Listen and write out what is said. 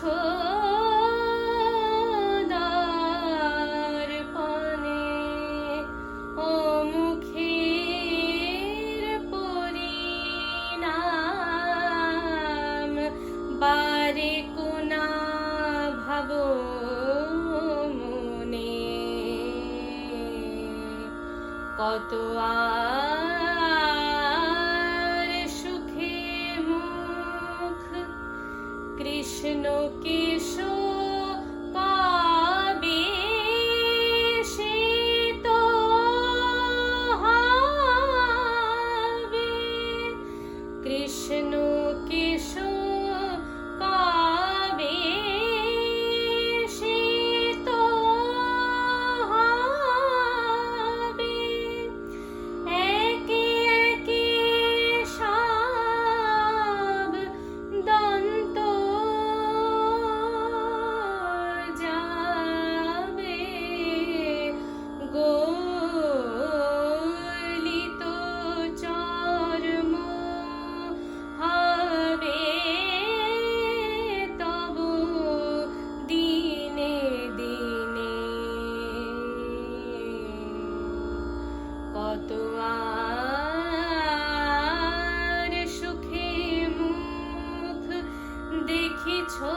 ছোদার পানে অমুখের পরিণাম বারে ভাব মনে। কত আর কৃষ্ণ কেশব কত আর সুখে মুখ দেখিছো?